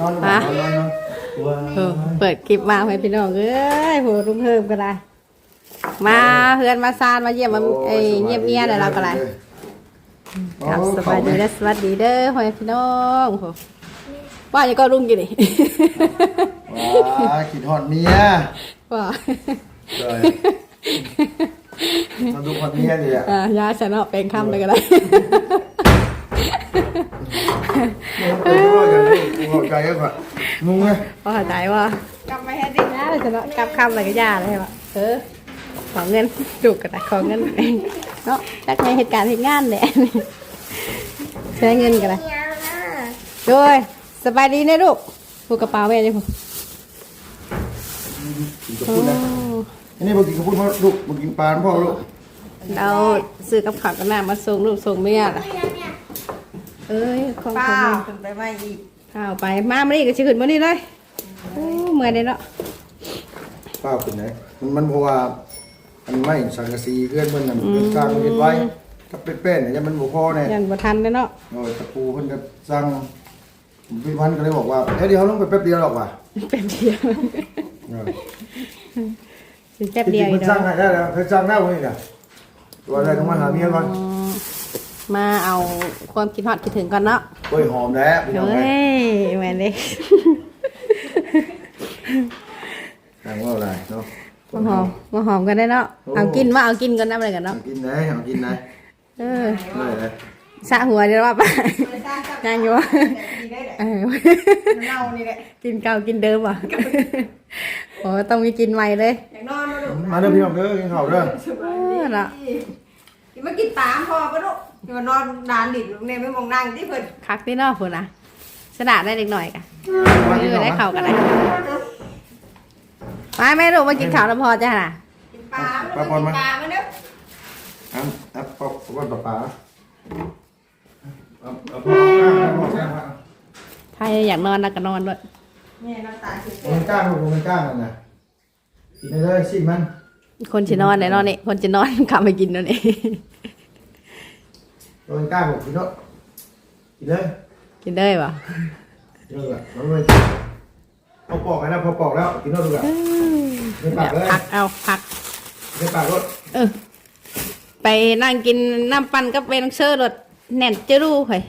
นอนนอนนอนนอนว้าเออเปิดคลิปมาให้พี่น้องเอ้ยโหรุ่งเพิ่มก็ได้ มาเฮือนมาซานมาเยี่ยมมาเอ้ยเยี่ยมเมียเดี๋ยวเราก็ได้ครับสบายดีและสวัสดีเด้อพ่อแม่พี่น้องโหว่าจะก็รุ่งกี่นี่ว้าขีดหอดเมียว่าเลยมาดูหอดเมียดิอะอ่ายาฉันเอาเป็นคำเลยก็ได้ ไม่รู้ว่าจะรู้หัวใจก็แบบงงไงพอเข้าใจว่ากลับมาให้ดินะฉันเอากลับคำเลยก็ยาเลยว่ะเออขอเงินจุกกระดาษขอเงินเนาะจักในเหตุการณ์เหตุงานเนี่ยใช้เงินกันเลยโดยสบายดีนะลูกผูกกระเป๋าแม่ยังผูกกินกับพูดนะอันนี้บอกกินกับพูดพราลูกบอกกินปลาพ่อลูกเราซื้อกับข้าวกับน้ำมาส่งลูกส่งเมียล่ะ เอ้ยของป้าข้าวขึ้นไปไม่อีกข้าวไปมามานี่ก็ชิขึ้นมานี่เลยโอ้เมื่อยเลยเนาะป้าเป็นไหนมันมันเพราะว่ามันไม่สังกะสีเพื่อนมันน่ะมันเป็นกลางเฮ็ดไว้กับเป็นๆเนี่ยมันบ่พอเนี่ยยันบ่ทันเลยเนาะโอ้ยตะปูเพิ่นก็สั่งพี่พันธุ์ก็เลยบอกว่าเอ้ยเดี๋ยวเขาลงไปแป๊บเดียวหรอกว่ะเป็นเดียวเออสิแป๊บเดียวจอีริกงๆมันสั่งเนาะให้ได้แล้วเคยสั่งได้วันนี้น่ะตัวอะไรต้องมาหาเมียก่อนอ๋อ มาเอาความคิดฮอดคิดถึงก่อนเนาะโอ้ยหอมแล้วพี่น้องเฮ้เอ้ยยแม่นเลยทางว่าอะไรเนาะมาหอมมาหอมกันได้เนาะเอากินมาเอากินกันน้ำอะไรกันเอาเนาะกินไหนเอากินไหนเออได้เลยสะหัวเดี๋ยวว่าไปไม่ทราบจับยังอยู่วะดีได้แหละเออ เน่านี่แหละกินเก่ากินเดิมอะโอ้ต้องมีกินใหม่เลยอยากนอนมาดูมาเด้อพี่น้องเด้อกินข้าวเด้อเออเนาะกินมากินตามพอปะลูก อย่ามานอนนานดิลูกเนี่ยไม่มองนั่งที่เพิ่นคักที่นอกพุ่นนะสนาดได้เล็กหน่อยกะมาเอกินอข้าวได้มาเข่ากันเลยมาแม่ลูกมากินข้าวแล้วพอจ้ะน่ะกินปลามากินปลามาเด้ออันอันปอกปอกปลาปลาเอาเอาพอเอาพอแก้มาถ้าอยากนอนนักก็นอนด้วยเนี่ยน้ำตาสิเอามันก้างลูกเอามันก้างนั่นน่ะกินได้เลยสิมันคนจะนอนไหนนอนนี่คนจะนอนกลับมากินนั่นเอง เอามันก้างลูกกินเนาะกินเลยกินได้ปะเยอะอะมันเลยพอปอกแล้วพอปอกแล้วกินเนาะดูอะในปากเลยพักเอาพักในปากรถเออไปนั่งกินน้ำปั่นกับเวนเซอร์รถแน่นจะรู้เฮ้ย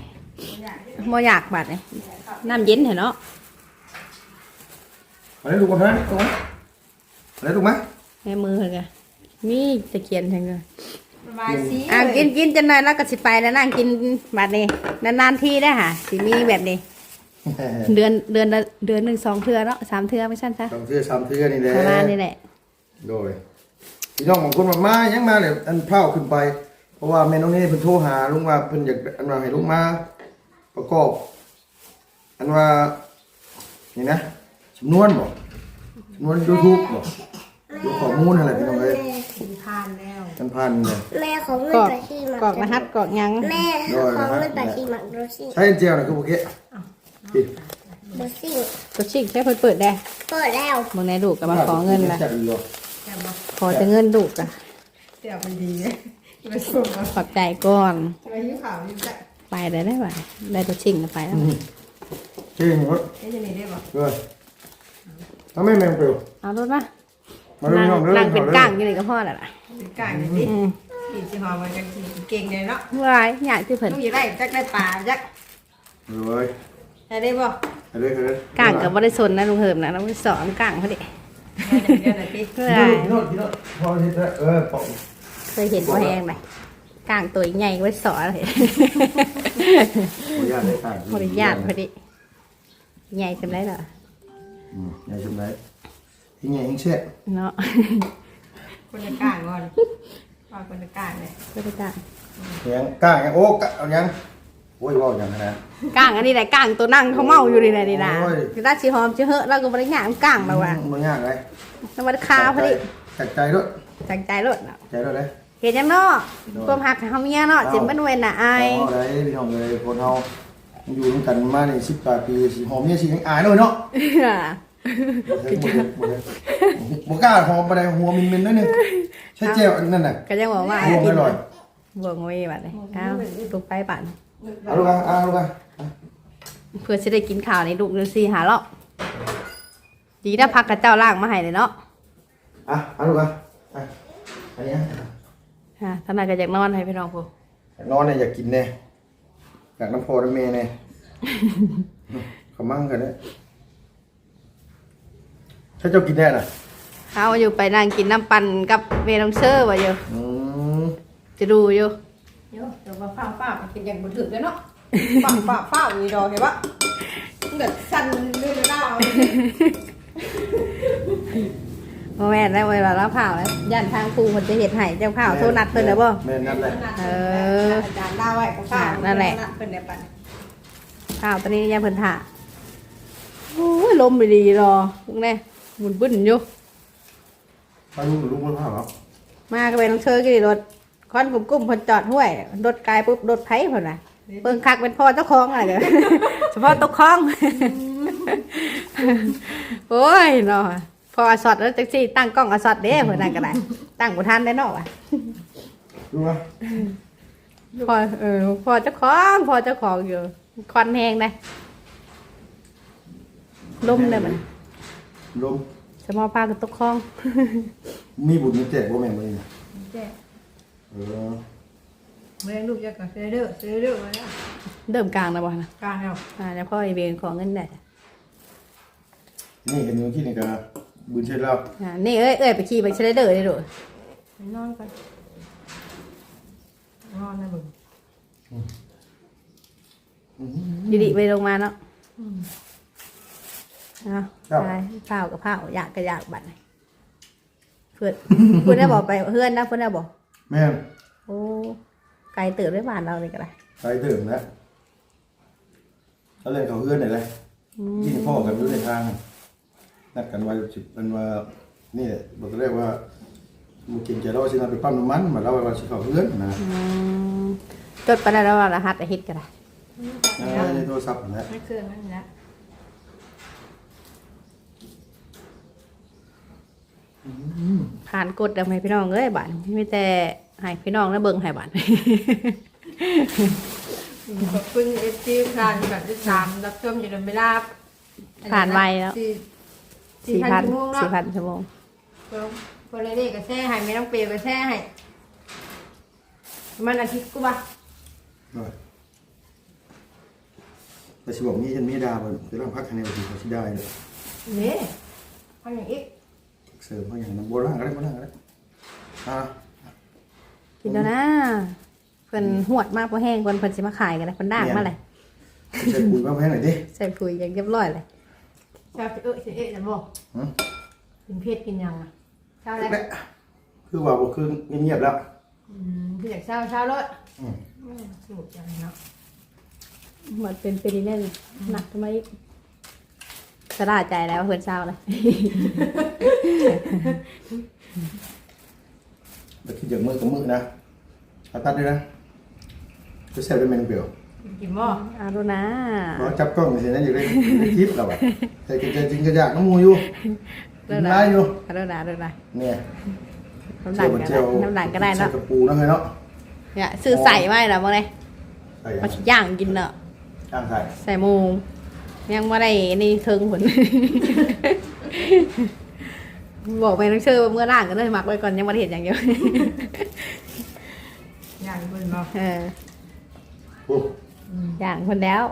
โมอยากบาดเลยน้ำเย็นเห็นเนาะมาได้ลูกกันไหมโอ้มาได้ลูกไหมแม่มือเฮ้ยกะมีตะเคียนทั้งนั้นส บายสีอะกินกินจนหน่อยแล้วก็สิไปแล้วนั่งกินแบบนี้นานๆที่ได้อค่ะสิมีแบบนี้ เดือนเดือนละเดือนหนึ่งสองเทือเนาะสามเทือไม่ใช่ซะสองเทือสามเทือนี่แหละประมาณนี้แหละโดยพี่น้องบางคนมามายังมาเลยอันเผาขึ้นไป เพราะว่าแม่น้องนี่เพิ่นโทรหาลุงว่าเพิ่นอยากอันว่าให้ลุงมา ประกอบ อันว่านี่นะจำนวนบ่จำนวนยูทูบบ่ดูข้อมูลอะไรพี่น้องเอ้ยกินทานแล้ว พันพันเลยแม่ของเงิกนรอกไปที่หมักกรอกรหัสกรอกหยังแม่ของเงินไปที่หมักโรซี่ใช้เจลนะคือโอเคพี่โรซี่ตัวชิงใช้เพิ่นเปิดได้เปิดแล้วเมื่อไหนลูกก็มาขอเงินละจัดอีกเหรอแต่บอกขอแต่เงินลูกอะเสียมันดีเลยไปส่งมาขอบใจก่อนไปยิ้วขาวยิ้วใจไปได้ได้ป่ะได้ตัวชิงก็ไปแล้วเจ๊งรถเอ๊ะจะหนีได้บ่เลยทำไมแมงเปลวเอารถมามาดูนั่งน้องเด้อนั่งเป็นก้างอยู่นี่ก็พอแล้วล่ะ เป็นกลางอย่างนี้อืมกินสิหอมมันกันเก่งเลยเนาะวายอยากที่เพิ่นต้องอยู่ได้จักได้ปลาจักเลยได้ได้บ่ไปเลยไปเลยก้างกับบริสนนะลุงเหิมนะเราไปสอนก้างเขาดิได้อย่างเดียวนะพี่เพื่อพี่โน้ตพี่โน้ตพอที่จะเออปอกเคยเห็นบ่แหงไหมก้างตัวใหญ่ไว้สอนเลยขออนุญาตได้ต่างบริญาตพอดีใหญ่จำได้เหรออืมใหญ่ชมได้ที่ใหญ่ยิ่งเช็ดเนาะ คนจะกลางก่อนว่าคนจะกลางเลยบริการยังก้างยังโอ้กะเอายังโอ้ยว่าอย่างนั้นนะ ก้างอันนี้แหละก้างตัวนั่งเขาเมาอยู่นี่แหละนี่นะโอ้ย คือตาชีหอมชีเหอะเราก็บริญาตก้างเราอะมันยากเลยเราบริคาพอดีจัดใจด้วยจังใจรถเนาะใจด้วยเลย เห็นยังเนาะความหักของเฮาเมียเนาะจิมเป็นเวนน่ะอายเอาเลยพี่น้องเลยคนเราอยู่ด้วยกันมาในสิบแปดปีสีหอมเนี่ยสียังอายด้วยเนาะ บกล้าหอมไปได้หัวมินมินด้วยนึงใช่เจลนั่นน่ะก็ยังบอกว่าหัวไม่ลอยบวงไว้บัดนี้อ้าวลูกไปบัดเอาลูกอะเอาลูกอะเพื่อจะได้กินข้าวในลูกเดือนสี่หารอบดีนะพักกับเจ้าล่างมาให้เลยเนาะอะเอาลูกอะอะอันนี้อะฮะท่านนายก็อยากนอนให้พี่น้องพูอยากนอนเนี่ยอยากกินเนี่ยอยากน้ำพอน้ำเมย์เนี่ยขมั่งกันเนี่ย ถ้าเจ้ากินได้น่ะเอาอยู่ไปนั่งกินน้ำปั่นกับเมลองเชอร์วะอยู่อืมจะดูอยู่เดี๋ยวเดี๋ยวมาฟ้าฟ้าไปกินอย่างบุถึกเลยเนาะฟ้าฟ้าฟ้าอีดอกเห็นปะมันแบบสั่นเรื่อยๆดาวโมแม่นแล้วเวลาเราเผาแล้วย่านทางครูคนจะเห็ดให้เจ้าข้าวโทรนัดเพิ่นแล้วบ่แม่นัดเลยเอออาจารย์ดาวไว้ก็ฟ้านั่นแหละเป็นแบบนั้นข้าวตอนนี้ย่าเพิ่นถ่าโอ้ยลมไม่ดีรอพวกนี้ หมุนบึ้นอยู่พาลูกลูกมันพาเหรอมาก็ไปน้องเชอร์กี่รถคอนกลุ่มๆเพิ่นจอดห้วยรถกายปุ๊บรถไผเพิ่นน่ะเบิ่งคักเป็นพ่อเจ้าของอะไรกันเฉพาะตกคลอง โอ้ยเนาะพออาสอดแล้วจังซี่ตั้งกล้องอาสอดเด้เพิ่นนั่นก็ได้ตั้งบ่ทันได้เนาะว่ะรู้ไหมพอเออพอเจ้าของพอเจ้าของอยู่ควันแห้งได้ลมได้มัน ลมสมอปลากับตกคลอง มีบุญมีแจกบ่แม่นบ่นี่แจ้เออเลี้ยงลูกจะกับเซเดอร์เซเดอร์มาแล้วเริ่มกลางแล้วบ่นะกลางแล้วอ่าแล้วพ่อไอเบนของเงินได้นี่เห็นอยู่ที่นี่ก็บุญเช็ดแล้วอ่านี่เอ้ยเอ้ยไปขี่ไปเชลเดอร์ได้ดูไปนอนกันนอนนะมึงดีดีไปลงมาเนาะ เอาใช่เผากับเผาอยากก็อยากบัดนี้เพื่อน เพื่อนได้บอกไปเพื่อนนะเพื่อนได้บอกแม่นโอ้ไกลเติบได้บ้านเราเลยก็ได้ไปเติมแล้วแล้วเลยเขาเอื้อนไหนเลยอืมที่พ่อกันอยู่ในทางนัดกันไว้สิเป็นว่านี่แหละบอกเรียกว่ามูกินใจเราสินะไปปั้มน้ำมันมาเล่าไว้ว่าสิเขาเอื้อนนะอืมจดไปได้แล้วว่ารหัสอาฮิตก็ได้ในโทรศัพท์นะ ไม่เครื่องนั่นแหละ ผ่านกดเอาให้พี่น้องเอ้ยบ้านไม่แต่ให้พี่น้องแล้วเบิ่งให้บ้านขอบคุณเอฟซีผ่านแบบที่สามรับชมอยู่ในเวลาผ่านไวแล้วสี่สี่พันชั่วโมงเนาะสี่พันชั่วโมงคนเลยนี่ก็แช่ให้ไม่ต้องเปลี่ยนก็แช่ให้มันอาทิตย์กูป่ะแต่สิบอกนี่ฉันไม่ได้บ่คือร่างพักคะแนนที่เขาสิได้เลยนี่พันอย่างอีก เสริมเขาอย่างนั้นโบราณก็ได้โบราณก็ได้อ่ากินแล้วนะเพิ่นหวดมากเพราะแห้งเพิ่นเพิ่นสิมาขายกันเลยเพิ่นด่างมาเลยใส่ปุ๋ยมาแพงหน่อยดิใส่ปุ๋ยอย่างเรียบร้อยเลยชาวเออเอ๊ะจะบอกหืมกินเพศกินยังอะเช้าแล้วแม่คือว่าบ่คือเงียบๆแล้วอืมพี่อยากเช้าเช้ารถอืมสูตรยังเนาะเหมือนเป็นปีแน่นหนักทำไมอีก สะดาใจแล้วเพิ่นเศร้าเลยแต่คิดอย่างมือกับมือนะเอาตัดด้วยนะจะแซ่บเป็นแมงเปรียวกินบ่เอาดูนะเราจับกล้องสินะอยู่ในในคลิปเราอะแต่กินจริงก็อยากน้ำมูอยู่กินได้อยู่เอาดูนะเอาดูนะเนี่ยน้ำหนักก็ได้น้ำหนักก็ได้เนาะใส่กระปูนะเฮ้ยเนาะเนี่ยซื้อใส่ไว้แล้วบ่เลยใส่มาย่างกินเนาะข้างใส่ใส่หมู ยังบ่ได้นี่เทิงผล บอกไปต้องเชื่อว่าเมื่อร่างก็เลยหมักไว้ก่อนยังบ่ได้เห็นอย่างเดียว อยากกินบ่เออโอ้อย่างคนแล้ว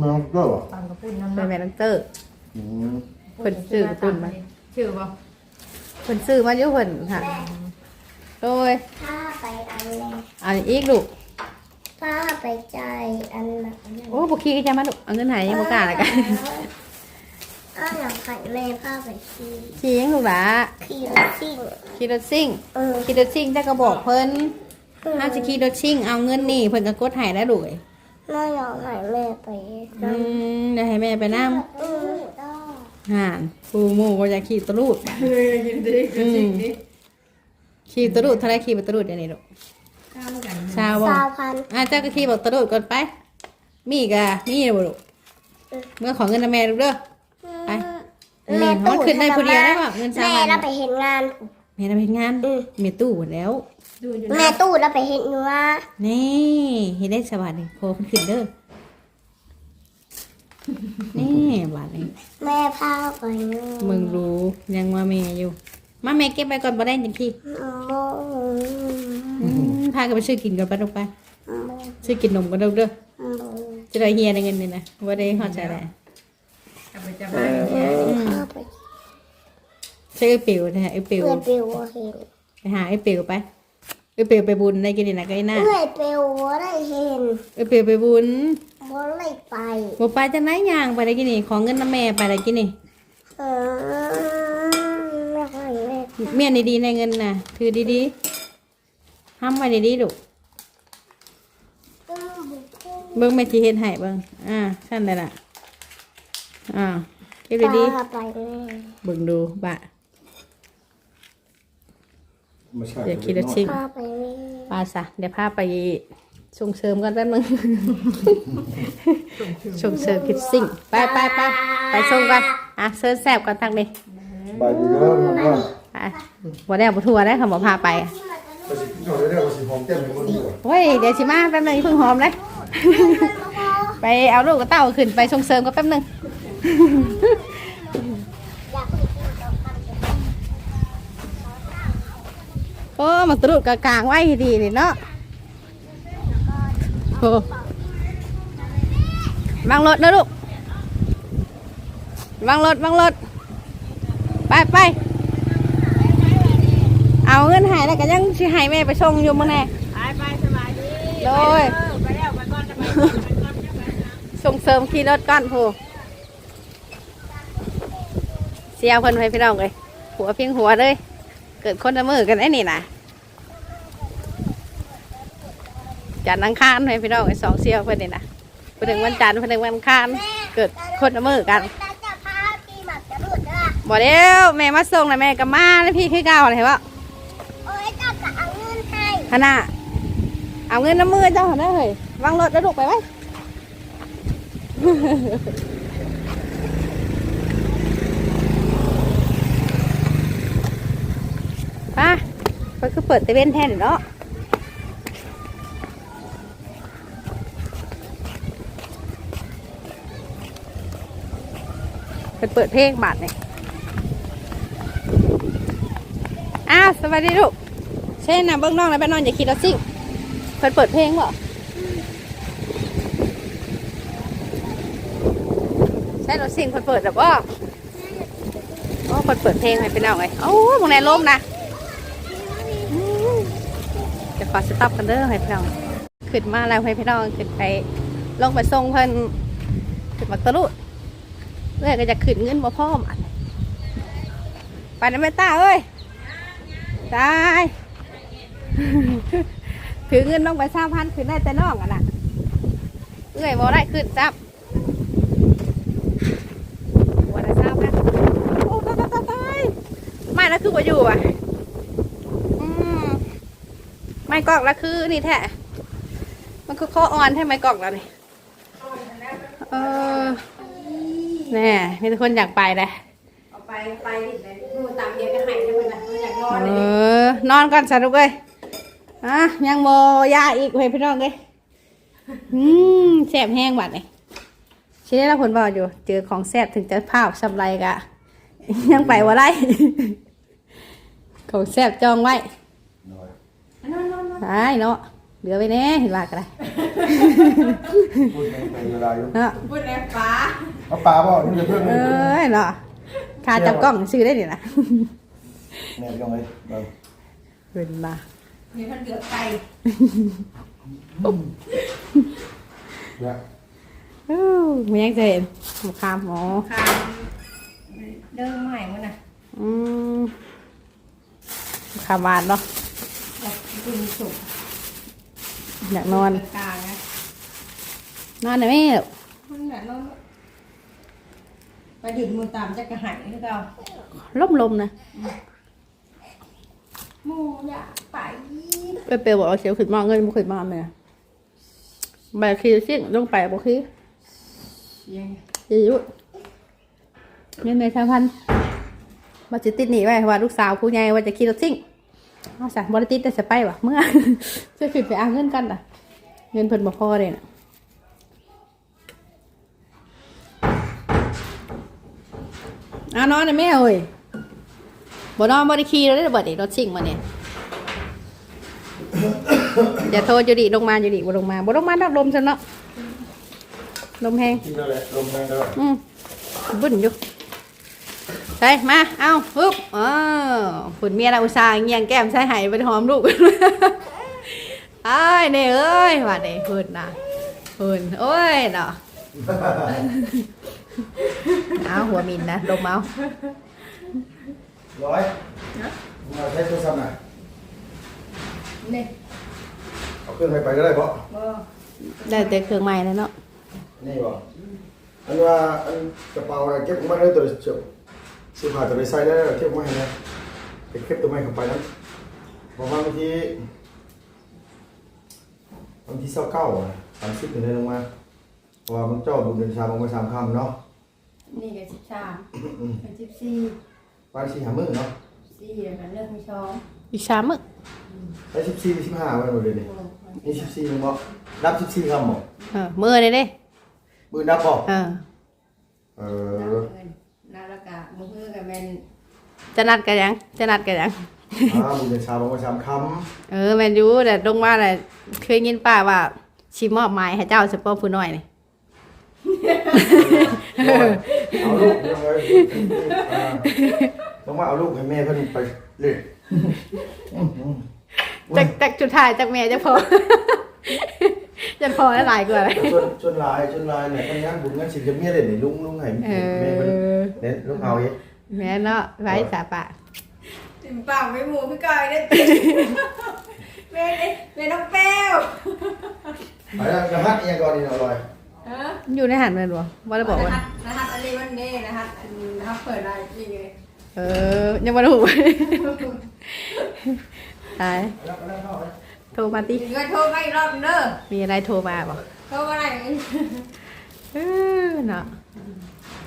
มันก็เหรอตามกระปุ้นนั่นเป็นเนาะแมนเตอร์ อืมเพิ่นซื้อกระปุ้นมา ชื่อบ่เพิ่นซื้อมาอยู่เพิ่นค่ะโดยถ้าไปอันแรกเอันอีกลูก ถ้าไปใจายอันหนักนั้นโอ้บุคีก็จะมาลูกเอาเงินใหายยังบ่กล้าแล้วกันอ้าวหลังไข่แม่พาไปขี่ขี่ยังลูกหลาขี่รถซิ่งขี่รถซิ่งเออขี่รถซิ่งแต่ก็บอกเพิ่นถ้าจะขี่รถซิ่งเอาเงินนี่เพิ่นก็กดให้ได้ลูกเอ้ยน่าอยากให้แม่ไปอืมเดี๋ยวให้แม่ไปนำเออได้ห่านปูหมูก็อยากขี่ตะลูดเฮ้ยกินดิกินดิกินดิขี่ตะลูดเท่าไรขี่บ่ตะลูดเดี๋ยวนี้ลูก ข้าวเหมือนกันชาวบ่สาวพันอะเจ้าก็ขี่บอกตะลูดก่อนไป มีอีกอะมีอีกบ่ลูกเมื่อขอเงินนะแม่ลูกเด้อไปแม่มันขึ้นได้ผู้เดียวได้ป่ะเงินสามแม่พันเราไปเห็นงานแม่ทำเฮ็ดงานอืมแม่ตู้หมดแล้วดูอยู่แม่นะตู้เราไปเห็นเนื้อนี่เฮ็ดได้สวัสดีโคขึ้นขึ้นเด้อนี่บาดนี้แม่พาไปนู่นมึงรู้ยังว่าแม่อยู่ มาแม่เก็บไปก่อนบ่ได้จังขี้โมอืม พากันไปซื้อกินก่อนไปลูกไปโมซื้อกินนมกันเด้อเด้อจะได้เฮียได้เงินนี่นะบ่ได้ฮอใจแหละกลับไปจะมาอยู่เนี่ยพาไปซื้อไอ้ปิวนะฮะไอ้ปิวเพื่อนเปียวไปหาไอ้ปิวไปไอ้ปิวไปบุญได้กินนี่นะก็ไอ้หน้าเพื่อนเปียวได้เห็นไอ้ปิวไปบุญบ่ได้ไปบ่ไปจังไหนย่างไปได้กินนี่ของเงินน้ำแม่ไปได้กินนี่เมียนดีๆในเงินน่ะ ถือดีๆ ห้ามไว้ดีๆลูกต้องบุกเข้าเบิ่งแม่สิเฮ็ดให้เบิ่งอ่าซั่นได้ล่ะอ่าเก็บดีพาไปแม่ๆเบิ่งดูบะ ไม่ใช่เดี๋ยวคิดว่าชิงพาไปแม่ปาซะเดี๋ยวพาไปส่งเสริมกันแป๊บนึงส่งเสริมคิดสิ่งไปไปไปไปส่งกันอะเซิร์ชแซบกันทักดิบายดีเด้อน้องว่าไปบ่ได้บ่ทัวร์ได้คำบ่พาไปไปสิกินข้าวได้แล้วสิหอมแก้มให้คนดูอะเฮ้ยเดี๋ยวสิมาแป๊บนึงอย่าเพิ่งหอมเลย ไปเอาลูกกับเต้าขึ้นไปส่งเสริมกันแป๊บนึง โอ้มันตรุดกกลางไว้ดีนี่เนาะโอ้วางรถนะลูกวางรถวางรถไปไป เอาเงินใหายแล้วก็ยังสิใหายแม่ไปส่งอยู่มื้อแน่ไปไปสบายดีโดยเออไปแล้วไปก่อนจะไปส่งเสริมขี่รถก้อนผู้เสียเพิ่นไปพี่น้องเลยหัวเพียงหัวเลย เกิดคนละมือกันไอ้นี่นะจันทร์อังคารให้พี่น้องไอ้สองเสียวเพิ่นนี่นะเพิ่นถึงวันจันทร์เพิ่นถึงวันอังคารเกิดคนละมือกันแต่จะพาปีหมักจะหลุดอะบอกเดี๋ยวแม่มาส่งนะแม่ก็มาแล้วพี่คือเก่าอะไรวะ ฮะน่ะเอาเงินน้ำมือเจ้าหันได้เลยวางรถแล้วลูกไปไว้ป่ะก็คือเปิดเตเว่นแทนเนาะเปิดเปิดเพลงบาทเนี่ยอ้าวสวัสดีลูก ช่นนะเบื้องนอกแล้วไปนอนอย่าคิดเราซิ่งเปิดเปิดเพลงเหรอใช่เราซิ่งเปิดเปิดแบบว่าโอ้เปิดเปิดเพลงให้เป็นเอาไงโอ้มองแนลมนะอืมเดี๋ยวขอสต็อปกันเด้อให้พี่น้องขึ้นมาแล้วให้พี่น้องขึ้นไปลงไปส่งเพิ่นขึ้นมาตะลุเรื่อยก็จะขึ้นเงินมาพ่อมอันไปนะแม่ตาเอ้ยตาย ถือเงินน้องไปสามพันคืนได้แต่น้องอะนะเอ้ยบ่ได้ขึ้นจับวันละสามพันโอ้ตายตายตายตายไม่แล้วคือบ่อยู่อะอืมไม่กอกแล้วคือนี่แท้มันคือข้ออ่อนใช่ไหมกอกแล้วนี่เออแน่มีแต่คนอยากไปเลยเอาไปไปดิเลยดูตามเดียวก็หายได้เหมือนกันอยากนอนเอเลยอนอนก่อนสนุกเลย อะยังโมยาอีกเฮ้ยพี่น้องเลยอืมแสบแห้งบัดเลยชิ้นนี้เราผลบอกอยู่ เจอของแสบถึงจะภาพสำไรกะ ยังไปว่าไรของแสบจองไว้น้อยใช่เนาะเหลือไปแน่เห็นว่ากันเลยพูดในในเวลาอยู่เนาะพูดแล้วป้าเอาปลาบ่นี่จะเพิ่มเอเงิน้ยเนาะคาจับกล้องซื้อได้ดินะแม่พี่น้องเอ้ยเบิ่งเป็นมา มีมันเดือดไก่นะอู้มันยังจะเห็นหมูคามหมอคามเดิมใหม่มันน่ะอืมขาวานเนาะอยากกินสุกอยากนอนกลางนะนอนนะแม่ลูกมันแบบนอนไปดินมือตามจะกระหายหรือเปล่าล่มลมๆนะ หมูอยากไปเปเปลบอกว่าเสียวขึ้นมาเงินบ่ขึ้นมาแม่ใบคือเสี่ยงลงไปบ่คือยังอายุเงินในสามพันมาจิติดหนีไว้ว่าลูกสาวผู้ใหญ่ว่าจะขี่รถซิ่งเอาสั่บริติดแต่จะไปวะเมื่อจะขึ้นไปเอาเงินกันอะ เงินเพิ่นบ่พอเลยน่ะเอานอนนะแม่เอ้ย บ่นอนบ่ได้ขี่แล้วได้อเบิดอีกรถชิ่งมาเนี่ยอย่าโทษอยู่ดิลงมาอยู่ดิบ่ลงมาบ่ลงมาดอกลมฉันเนาะลมแห้งกินอะไรลมแรงแล้วอืมบึ้นอยู่ไปมา เอาปึ๊บอ๋อผุนเมียเราอุตส่าห์เงียงแก้มใส่ไหายไปหอมลูกไอ้ายเน่เอ้ยว่าเน่พุ่นนะพุ่นโอ้ยเนาะเอาหัวมินนะลมเอา ร้อยมาใช้โทรศัพท์หน่อยนี่เอาเครื่องไปไปก็ได้เพราะบ่ได้แต่เครื่องใหม่แล้วเนาะนี่บ่อันว่าอันกระเป๋าน่ะเก็บมาได้ตัวเฉียวเสื้อผ้าตัวไปใส่ได้แล้วเก็บมาให้นะเก็บเก็บตัวใหม่เข้าไปนั้นประมาณบางทีบางทีเศร้าเก้าอะสามสิบถึงได้ลงมาเพราะว่ามันเจ้าบุญเดือนชาบางวันสามคำเนาะนี่ก็สิบสามเป็นสิบสี่ วันสี่หามื้อเนาะสี่แล้วก็เลิกมีช้องอีกสามมื้อได้สิบสี่สิบห้าวันหมดเลยนี่นี่สิบสี่มึงบอกนับสิบสี่คำบอกเออมือเลยเด้มือนับบอกเออเอนับอเงินนับแล้วก็มือเพื่อกับแมนจะนัดกันยังจะนัดกันยังอ่าบุญเดือนชาบางวันสามคเออแมนยูแต่ลงมาแต่ะเคยยินป้าว่าชิมอบหมายให้เจ้าสปอร์ผู้น้อยนี่ำ เอาลูกยังไงอ่าต้องว่าเอาลูกให้แม่เพิ่นไปเลยจากจากจุดท้ายจากแม่จะพอ จะพอได้วหลายกว่าเลยชวนชวนลายชวนลายเนี่ยต้องางบุญงั้นสิจะเมียเด่นนี่ลุงลุงให้เอแม่เพิ่นอเน้นลุงเอาเองแม่เนาะไว้สาปะติ่มปากไม่หมูพี่กายได้แม่ได้แม่น้องแป้ว ไปแล้วรหัสอีหยังก่อนนี่เอาลอย ฮะอยู่ในหันมันบ่ว่าได้บอกว่ารหัสรหัสอะไรวันนี้รหัสอันรหัสเปิดอะไรจริงเลยเออ ยังบ่รู้ตาย แล้วแล้วเข้าไปโทรมาติ เงินโทรมาอีกรอบเด้อมีอะไรโทรมาบ่โทรมาอะไรเออเนาะ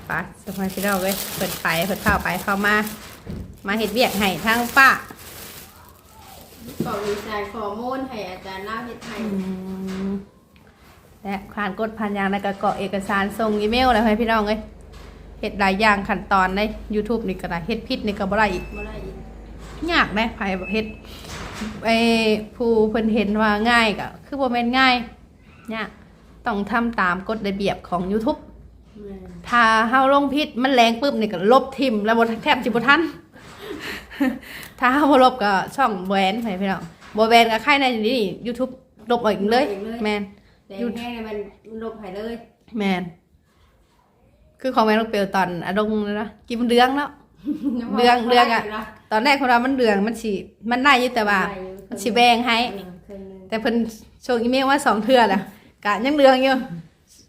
ไปสมัยพี่น้องเว้ยเปิดไปเปิดเข้าไปเข้ามา มาเฮ็ดเวียกให้ทางป้าขอรีไซน์ข้อมูลให้อาจารย์เล่าเฮ็ดให้อืม และผ่านกดผ่านอย่างแล้วก็กรอกเอกสารส่งอีเมลอะไรให้พี่น้องเลยเฮ็ดหลายอย่างขั้นตอนใน YouTube นี่ก็ได้เฮ็ดผิดนี่ก็บ่ได้อีกบ่ได้อีกยากนะไผแบบเฮ็ดไอ้ผู้เพิ่นเห็นว่าง่ายก็คือบ่แม่นง่ายยากต้องทำตามกฎระเบียบของ YouTube แม่ถ้าเฮาลงผิดมันแรงปึ๊บนี่ก็ลบทิมแล้วบ่แทบสิบ่ทันถ้าเฮาบ่ลบก็ช่องแบนไปพี่น้องบ่แบนก็ใครในนี่ YouTube ลบออกอีกเลย แม่น แต่แม่เนี่ยมันลบให้เลยแม่นคือของแม่นกเปียวตอนอะดงเลยนะกินมันเดืองแล้วเรื่องเรื่องอะตอนแรกคนเรามันเดืองมันสิมันได้อยู่แต่ว่า มันสิแบ่งให้ แต่เพิ่นโชว์อีเมลว่าสองเทื่อแหละกะยังเรืองอยู่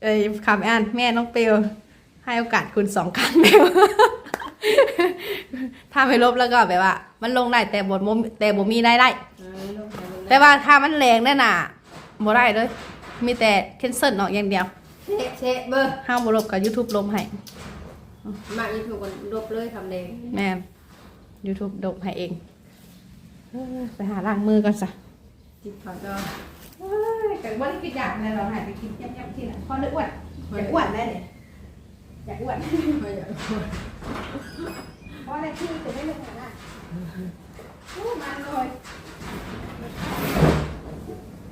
เอ้ยคำอ่านแม่น้องเปลวให้โอกาสคุณสองครั้งเปลวถ้าไม่ลบแล้วก็แบบว่า มันลงได้แต่บทแต่บ่มีได้ได้แต่ว่าถ้ามันแรงแน่น่ะบ่ได้เลย มีแต่เคนเซิลออกอย่างเดียวเชะเชะเบอร์ห้ามบ่ลบกับ YouTube ลบให้มาอีกถูกคนลบเลยคำเดงแม่น YouTube ลบให้เองเออไปหาล้างมือก่อนซะจิตฝังก็เอ้ยแต่ว่าที่คิดอยากในเราหายไปคิดยับๆที่น่ะพอนึกอ้วนอยากอ้วนได้เนี่ยอยากอ้วนไม่อยากเพราะอะไรที่จะไม่ลงขนาดโอ้มันเลย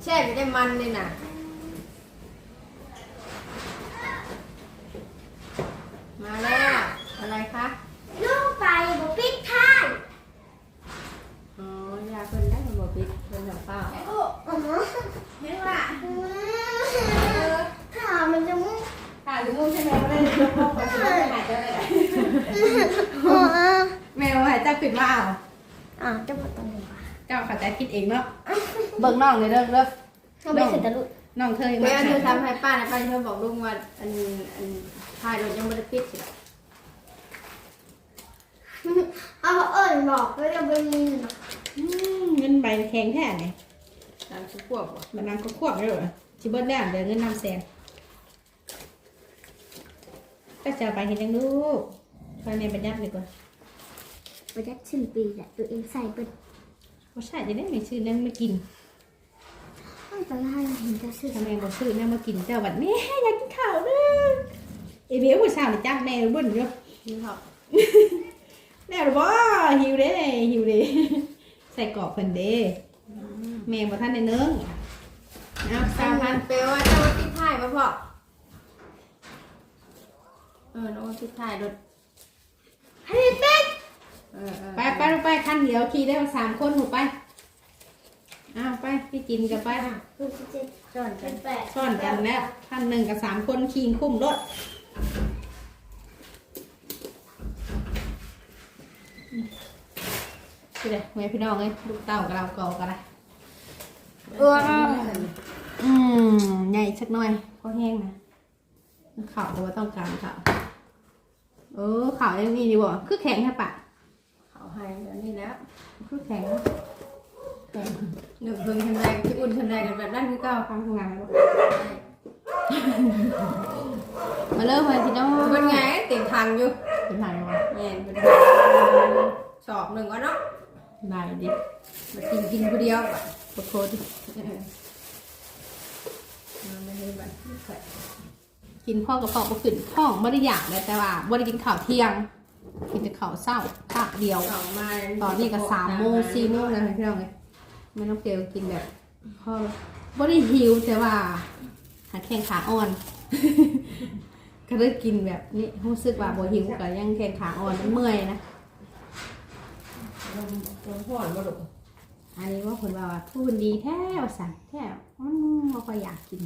แช่ไปได้มันเลยน่ะ มาแล้ว อะไรคะลูกไปบุปิดท่านอ๋อยาเพิ่นได้มาบอกปิดเพิ่นบอกเปล่าอ๋อเห็นว่าข่าวมันจะมุ่งถ่ายหรือมุมใช่ไหมไม่ได้เลยพ่อขอชิมไม่หายใจเลยอ๋อแมวหายใจผิดมาเอาอะจะบอกตรงไหนวะเจ้าเข้าใจผิดเองเนาะเบิ่งน้องเลยเด้อเด้อเขาไม่เคยตะลุ น้องเธอยังแม่ไม่เธอทำทำให้ป้านะป้าเธอบอกลุงว่าอันอันถ่ายรถยังไม่ได้ปิดสิเอาเอิญบอกว่าจะไปยินหรอเงินใบแข็งแท้ไงตามทุกพวกว่ะมันนำก็ควบได้เหรอชิเบิร์ดได้เดี๋ยวเงินนำแสนก็จะไปเห็นยังลูกไปในบรรยัติดีกว่าประยัดสิ้นปีแหละตัวเองใส่เป็นว่าใช่จะได้ไม่ซื้อนั่งมากิน ห้องตลาดเห็นจะซื้อทำไมบ่ซื้อนั่งมากินเจ้าบัดแม่อยากกินข้าวเด้อไอเบี้ยผู้สาวนี่จ้าแม่เบิ่นอยู่นี่ครับแน่หรือบ่หิวเด้หิวเด้ใส่กรอบเพิ่นเด้แม่บ่ทันได้เนึงเอาสาสามมพัพันนเปลว่าเจ้าว่าติดท้ายมาพ่อเออน้องติดท้ายรถให้เต้นเออเออไปไปลงไปคันเดียวขี่ได้สามคนหูไปเอาไปพี่จินกับไปคือจะจอนเป็นแปดซ่อนกันแล้วคันหนึ่งกับสามคนขี่คุ้มรถพี่เด้แม่พี่น้องเอ้ยลูกเต้ากับเราเก่ากันละเอออืมใหญ่สักหน่อยก็แห้งนะข่าวว่าต้องการข่าวเออข่าวยังนี่ดีบ่คือแข็งแค่ปะ เขาให้แล้วนี่แล้วคือแข็งแข็ง หนึ่งเพิ่งทำไรที่อุ่นทำไรกันแบบนั้นคือเก้าฟังทำงานแล้วมาเริ่มเลยพี่น้องเป็นไงเต็มทางอยู่เป็นไงวะแง่เป็นสอบหนึ่งก็เนาะได้ดิมากินกินคนเดียวอะโคตรโคตรไม่ได้แบบกินข้าวกับข้าวก็ขึ้นท้องไม่ได้อยากเลยแต่ว่าไม่ได้กินข้าวเที่ยงกินแต่ข้าวเศร้าภาคเดียวสองมาตอนนี้ก็สามโมงสี่โมงแล้วพี่น้องเลย ไม่ต้องเกลกินแบบข้าวไม่ได้หิวแต่ว่าหาแข้งขาอ่อน ก็เลยกินแบบนี้รู้สึกว่าบ่หิวก็ยังแข้งขาอ่อนมันเมื่อยนะลมลมห่อนมาดุอันนี้ว่าคนว่าว่าพูดดีแท้ว่าสั่นแท้มันบ่ค่อยอยากกิน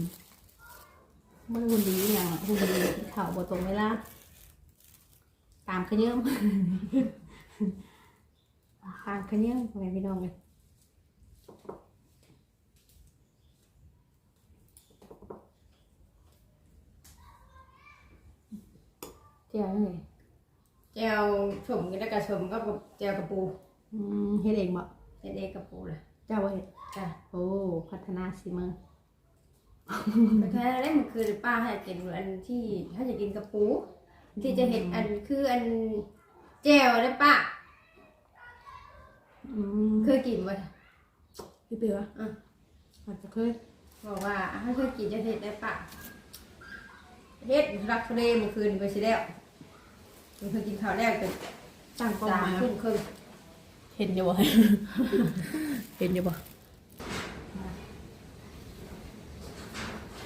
มันหุ่นดีอย่างหุ่นดีกินข้าบ่ตรงเวลาตามขยืมตามขยืมพ่อแม่พี่น้องเลย เจ้าเลยแจวชมกันแล้วก็ชมก็แจวกระปูอืมเฮ็ดเองบ่เฮ็ดเองกระปูเลยเจ้าบ่เฮ็ดจ้ะโอ้พัฒนาสิมือแต่แค่ได้มันคือป้าให้กินอันที่ถ้าจะกินกระปู ที่จะเห็นอันคืออันแจวได้ป้าอืมเคยกินบ่พี่เปียวอะอาจจะเคยบอกว่าถ้าเคยกินจะเห็ดได้ป้าเฮ็ดรักทะเลเมื่อคืนไปสิแล้วมัน เคยกินข้าวแรกเป็นตั้งกล้องสามมาทุ่มครึ่งเห็นอยู่บ่ เห็นอยู่บ่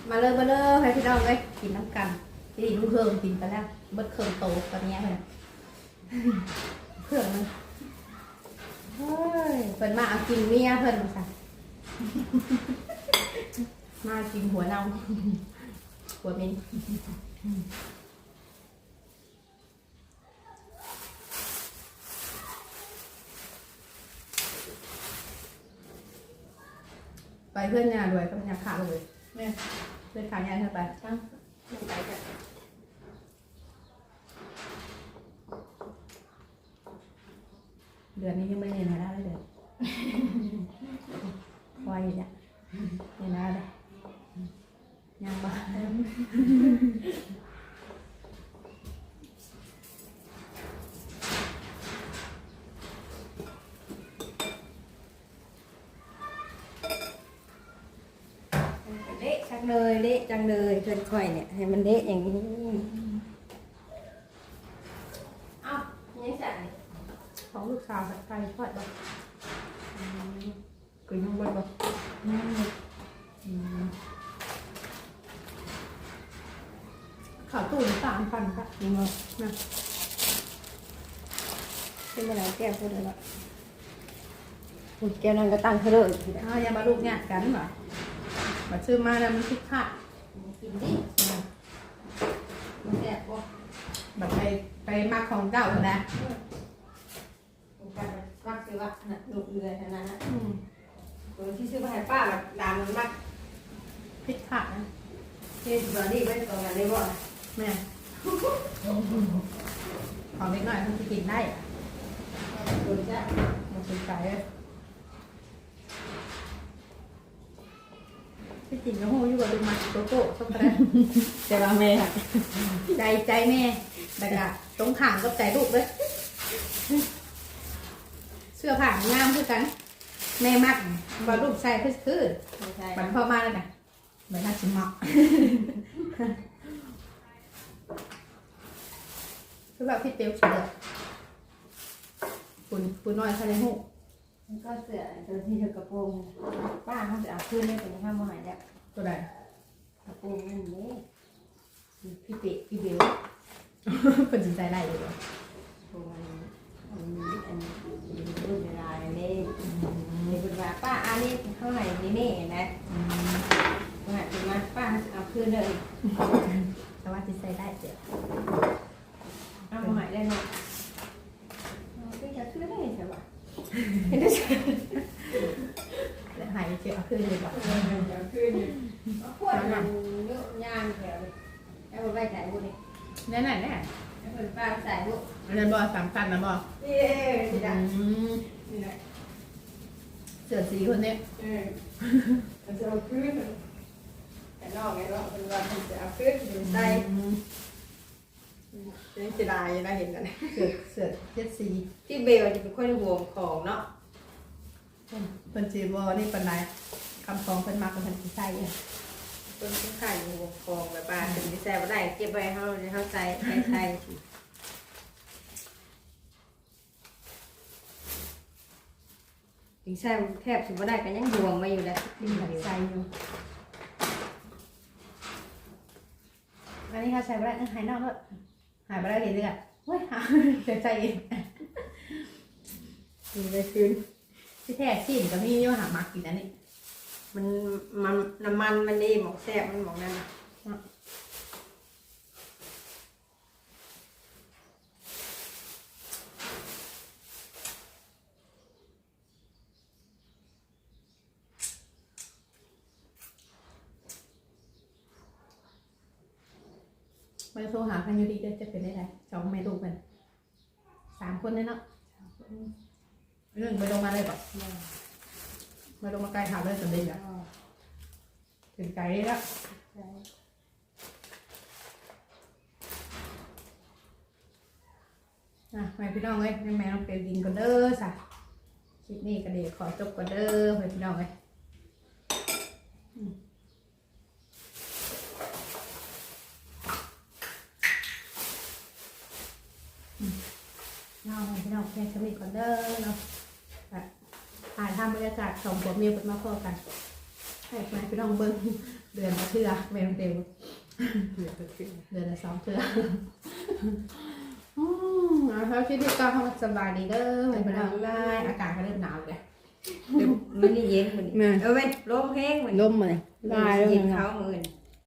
มาเลยมาเลยให้พี่น้องเลยกินน้ำกันที่ลูกเพิ่มกินไปแล้วเบิดเครื่องโตตอนนี้เลยเครื่องมันเฮ้ยเพิ่นมาเอากินเมียเพิ่นมาสั่นมากินหัวเน่าหัวเหม็น ไปเพื่อนยาด้วยก็เป็นยาขาเลยเนี่ยเพื่อนขายยาเธอไปตั้งลงไปกันเดือนนี้ยังไม่ได้เรียนมาได้เลยเดือนคอยอยู่จ้ะเรียนมาได้ยังบ้า เละจั งเลยเละจังเลยเพื่อนคอยเนี่ยให้มันเละอย่างนี้เอ้ายังสั่นของลูกสาวใส่ไฟทอดบ่กินยังบ่บ่ข้าวตู้นี่สามพันค่ะนี่มั้งนะเป็นอะไรแก้วพูดเลยว่าอุ๊ยแก้วนั้นก็ตั้งเธอเลยทีเดียวอ้าวอย่ามาลูกเนี่ยกันเหรอ มาซื้อมาแล้วมันคิดขาดกินดิมันแสบบ่แบบไปไปมาของเก่าเถอะนะผมกันรักสิวะน่ะลูกเรือเท่านั้นนะอืมตัวที่ซื้อมาให้ป้าแบบดามมันมากคิดขาดนะที่บอดี้ไว้ตรงนั้นได้บ่นะแม่ของเล็กน้อยมันจะกินได้อะดูจ้ะมันสน ใจเลยพี่จิ๋งก็โหอยู่กับลูกมัดโตโต้ช็อกโกแลตแต่ว่าแม่ใจใจแม่แต่ก็ตรงขางกับใจลูกเลย เสื้อผ้างามคือกัน แม่มักบอลูกใส่คือคือไม่ใช่บันพ่อมาแล้วกันเหมือนน่าจิมักสคือแบบพี่เตียวเสือคุณคุณน้อยเขาในหู มันก็เสือตัวที่เธอกระโปรงป้าเขาจะเอาขึ้นได้เป็นห้าโมงหายแล้วตัวใดกระโปรงนั่นเลยพี่เป๊ะพี่เบลเป็นสินใจไล่อยู่บ่โปรงอันนี้อันนี้รุ่นเวลาเลยในบทว่าป้าอันนี้เท่าไหร่นี่นี่นะว่าถึงมาป้าเอาขึ้นเลยแต่ว่าสินใจได้เสือเอาหายได้เนาะเอาขึ้นจะขึ้นได้ใช่ปะ และ หายเสือเอาขึ้นเลยบ่เอาขึ้นพวกมันเยอะยางแถวเลยแล้วไปใส่บุญนี่แน่แน่แน่แล้วเป็นป้าใส่บุอันนั้นบ่สามพันนะบ่นี่นี่นะอืมนี่นะเสือสีคนนี้เออมันจะเอาขึ้นแต่นอกไงเนาะเป็นวันที่จะเอาขึ้นอยู่ใต้อืมยังจะได้ยังได้เห็นกันเสือเสือเจ็ดสีที่เบลจะเป็นคนห่วงของเนาะ เพิ่นจีบอนี่เป็นไรคำฟองเพิ่นมากกว่าเพิ่นสิใส่อะคนที่ขายห่วงของแบบว่าถึงที่แซ่บได้เก็บไว้เขาเขาใส่ใส่ใส่ถึงแซ่บแทบสิบ่ได้ก็ยังห่วงมาอยู่แล้วที่ใส่ใส่อยู่อันนี้เขาใส่ไปได้วหายนอกแล้วหายไปแล้วเห็นเลยอะเฮ้ยหาเสียใจเองกินไปคืน ที่แท้ชิมกับนี่นี่ว่าหามักกินอันนี้มันมันน้ำมันมันดีหมอกแซ่บมันหมอกนั่นน่ะไปโทรหาพันยูดีเด้อจะเป็นได้ไรสองเมนูกันสามคนเลยเนาะ เรื่องไปลงมาเลยป่ะไปลงมาไกลถามเลยสำเร็จอะถึงไกลแล้วอะไปพี่น้องเอ้ยแม่แม่ต้องไปกินก่อนเด้อสะคลิปนี้ก็เดี๋ยวขอจบก่อนเด้อไปพี่น้องเอ้ยอืมอืมน้องพี่น้องแค่สมิก่อนเด้อเนาะแบบ ถ่ายทำบรรยากาศสองผัวเมียเป็นมาพอกันให้แม่พี่น้องเบิ้งเดือนละเทื่อแม่ต้องเต็มเดือนละสองเทื่ออืมเอาเท่าที่ที่ก็เขาสบายดีเด้อไม่เป็นไรได้อากาศก็เริ่มหนาวเลยมันนี่เย็นมันนี่เออเว้ยลมแห้งมันร่มเลยได้เย็นเขาเหมือน